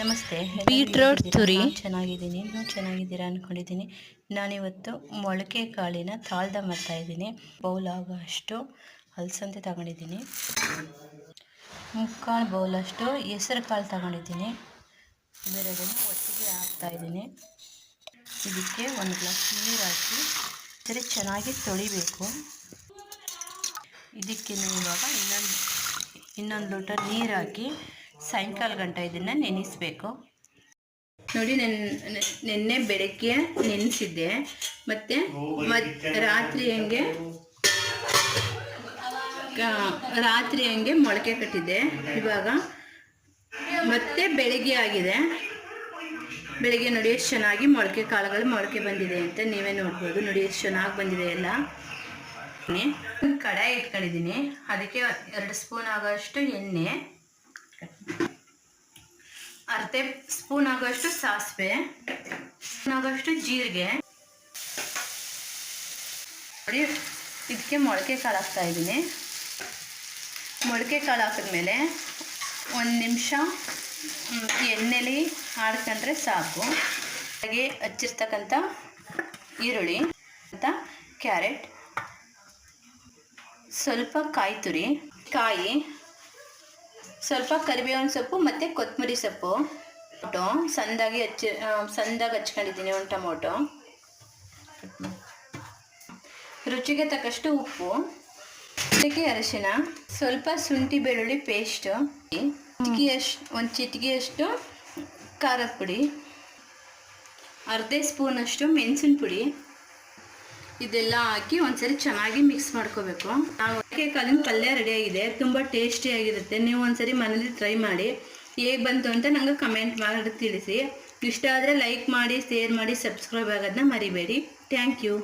ನಮಸ್ತೆ. ಬೀಟ್ರೋಟ್ ತುರಿ. ನಾನು ಚೆನ್ನಾಗಿದ್ದೀನಿ. ನೀವು ಚೆನ್ನಾಗಿದ್ದೀರಾ ಅಂದ್ಕೊಂಡಿದ್ದೀನಿ ನಾನಿವತ್ತು ಮೊಳಕೆ ಕಾಳಿನ ತಾಳ್ದ ಮಾಡ್ತಾ ಇದ್ದೀನಿ. ಬೌಲ್ ಆಗೋ ಅಷ್ಟು ಅಲಸಂದೆ ತಗೊಂಡಿದ್ದೀನಿ. ಬೌಲ್ ಅಷ್ಟು ಹೆಸರು ಕಾಳು ತಗೊಂಡಿದ್ದೀನಿ. ಬೇರೆದನ್ನು ಒಟ್ಟಿಗೆ ಹಾಕ್ತಾ ಇದ್ದೀನಿ. ಇದಕ್ಕೆ ಒಂದು ಗ್ಲಾಸ್ ನೀರು ಹಾಕಿ ಸರಿ ಚೆನ್ನಾಗಿ ತೊಳಿಬೇಕು. ಇದಕ್ಕೆ ನೀವು ಇವಾಗ ಇನ್ನೊಂದು ಇನ್ನೊಂದು ಲೋಟ ನೀರು ಹಾಕಿ ಸಾಯಂಕಾಲ ಗಂಟ ಇದನ್ನು ನೆನೆಸ್ಬೇಕು. ನೋಡಿ, ನೆನ್ ನಿನ್ನೆ ಬೆಳಗ್ಗೆ ನೆನೆಸಿದ್ದೆ. ಮತ್ತು ಮತ್ತು ರಾತ್ರಿ ಹಂಗೆ ರಾತ್ರಿ ಹಂಗೆ ಮೊಳಕೆ ಕಟ್ಟಿದ್ದೆ. ಇವಾಗ ಮತ್ತೆ ಬೆಳಗ್ಗೆ ಆಗಿದೆ. ಬೆಳಗ್ಗೆ ನೋಡಿ ಎಷ್ಟು ಚೆನ್ನಾಗಿ ಮೊಳಕೆ ಕಾಳುಗಳು ಮೊಳಕೆ ಬಂದಿದೆ ಅಂತ ನೀವೇ ನೋಡ್ಬೋದು. ನೋಡಿ ಎಷ್ಟು ಚೆನ್ನಾಗಿ ಬಂದಿದೆ ಎಲ್ಲ. ಕಡಾಯಿ ಇಟ್ಕೊಂಡಿದ್ದೀನಿ. ಅದಕ್ಕೆ ಎರಡು ಸ್ಪೂನ್ ಆಗೋಷ್ಟು ಎಣ್ಣೆ. ಅರ್ಧ ಸ್ಪೂನ್ ಆಗೋಷ್ಟು ಸಾಸಿವೆ ಸ್ಪೂನ್ ಆಗೋಷ್ಟು ಜೀರಿಗೆ. ನೋಡಿ, ಇದಕ್ಕೆ ಮೊಳಕೆ ಕಾಳು ಹಾಕ್ತಾ ಇದ್ದೀನಿ. ಮೊಳಕೆ ಕಾಳು ಹಾಕಿದ್ಮೇಲೆ ಒಂದು ನಿಮಿಷ ಎಣ್ಣೆಲಿ ಆಡ್ಕೊಂಡ್ರೆ ಸಾಕು. ಹಾಗೆ ಹಚ್ಚಿರ್ತಕ್ಕಂಥ ಈರುಳ್ಳಿ, ಅಂತ ಕ್ಯಾರೆಟ್, ಸ್ವಲ್ಪ ಕಾಯಿ ತುರಿ ಕಾಯಿ ಸ್ವಲ್ಪ ಕರಿಬೇವಿನ ಸೊಪ್ಪು ಮತ್ತು ಕೊತ್ತಂಬರಿ ಸೊಪ್ಪು, ಟೊಮೊಟೊ. ಸಂದಾಗಿ ಹಚ್ಚಿ ಸಂದಾಗಿ ಹಚ್ಕೊಂಡಿದ್ದೀನಿ ಒಂದು ಟೊಮೊಟೊ. ರುಚಿಗೆ ತಕ್ಕಷ್ಟು ಉಪ್ಪು ಚಿಟಿಕೆ ಅರಿಶಿನ, ಸ್ವಲ್ಪ ಶುಂಠಿ ಬೆಳ್ಳುಳ್ಳಿ ಪೇಸ್ಟು, ಚಿಟಿಕೆಯಷ್ಟು, ಒಂದು ಚಿಟಿಕೆಯಷ್ಟು ಖಾರದ ಪುಡಿ, ಅರ್ಧ ಸ್ಪೂನಷ್ಟು ಮೆಣಸಿನ ಪುಡಿ. ಇದೆಲ್ಲ ಹಾಕಿ ಒಂದ್ಸರಿ ಚೆನ್ನಾಗಿ ಮಿಕ್ಸ್ ಮಾಡ್ಕೋಬೇಕು. ನಾವು ಕಾಲಿನ ಪಲ್ಯ ರೆಡಿ ಆಗಿದೆ. ತುಂಬ ಟೇಸ್ಟಿಯಾಗಿರುತ್ತೆ ನೀವು ಒಂದ್ಸರಿ ಮನೇಲಿ ಟ್ರೈ ಮಾಡಿ. ಹೇಗೆ ಬಂತು ಅಂತ ನಂಗೆ ಕಮೆಂಟ್ ಮಾಡಿ ತಿಳಿಸಿ. ಇಷ್ಟ ಆದರೆ ಲೈಕ್ ಮಾಡಿ ಶೇರ್ ಮಾಡಿ ಸಬ್ಸ್ಕ್ರೈಬ್ ಆಗೋದನ್ನ ಮರಿಬೇಡಿ. Thank you